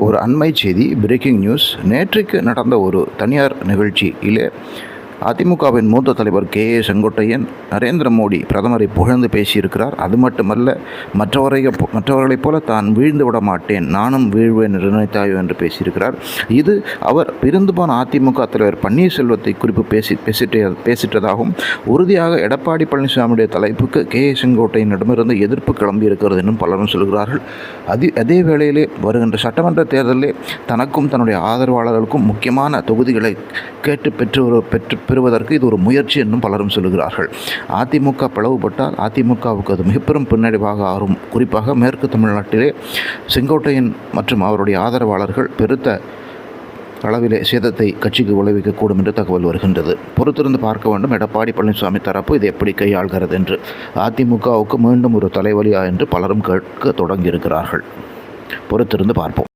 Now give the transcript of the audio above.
ஒரு அண்மை செய்தி பிரேக்கிங் நியூஸ் நேற்றுக்கு நடந்த ஒரு தனியார் நிகழ்ச்சியிலே அதிமுகவின் மூத்த தலைவர் கே ஏ செங்கோட்டையன் நரேந்திர மோடி பிரதமரை புகழ்ந்து பேசியிருக்கிறார். அது மட்டுமல்ல மற்றவரை மற்றவர்களைப் போல தான் வீழ்ந்து விட மாட்டேன் நானும் வீழ்வேன் நிர்ணயித்தாயோ என்று பேசியிருக்கிறார். இது அவர் பிரிந்து போன அதிமுக தலைவர் பன்னீர்செல்வத்தை குறிப்பு பேசி பேசிட்ட பேசிட்டதாகவும் உறுதியாக எடப்பாடி பழனிசாமியுடைய தலைப்புக்கு கே ஏ செங்கோட்டையனிடமிருந்து எதிர்ப்பு கிளம்பி இருக்கிறது என்றும் பலரும் சொல்கிறார்கள். அது அதே வேளையிலே வருகின்ற சட்டமன்ற தேர்தலிலே தனக்கும் தன்னுடைய ஆதரவாளர்களுக்கும் முக்கியமான தொகுதிகளை கேட்டு பெற்று பெற்று பெறுவதற்கு இது ஒரு முயற்சி என்றும் பலரும் சொல்லுகிறார்கள். அதிமுக பிளவுபட்டால் அதிமுகவுக்கு அது மிகப்பெரும் பின்னடைவாக ஆறும் குறிப்பாக மேற்கு தமிழ்நாட்டிலே செங்கோட்டையன் மற்றும் அவருடைய ஆதரவாளர்கள் பெருத்த அளவிலே சேதத்தை கட்சிக்கு விளைவிக்கக்கூடும் என்று தகவல் வருகின்றது. பொறுத்திருந்து பார்க்க வேண்டும். எடப்பாடி பழனிசாமி தரப்பு இதை எப்படி கையாள்கிறது என்று. அதிமுகவுக்கு மீண்டும் ஒரு தலைவலியா என்று பலரும் கேட்க தொடங்கியிருக்கிறார்கள். பொறுத்திருந்து பார்ப்போம்.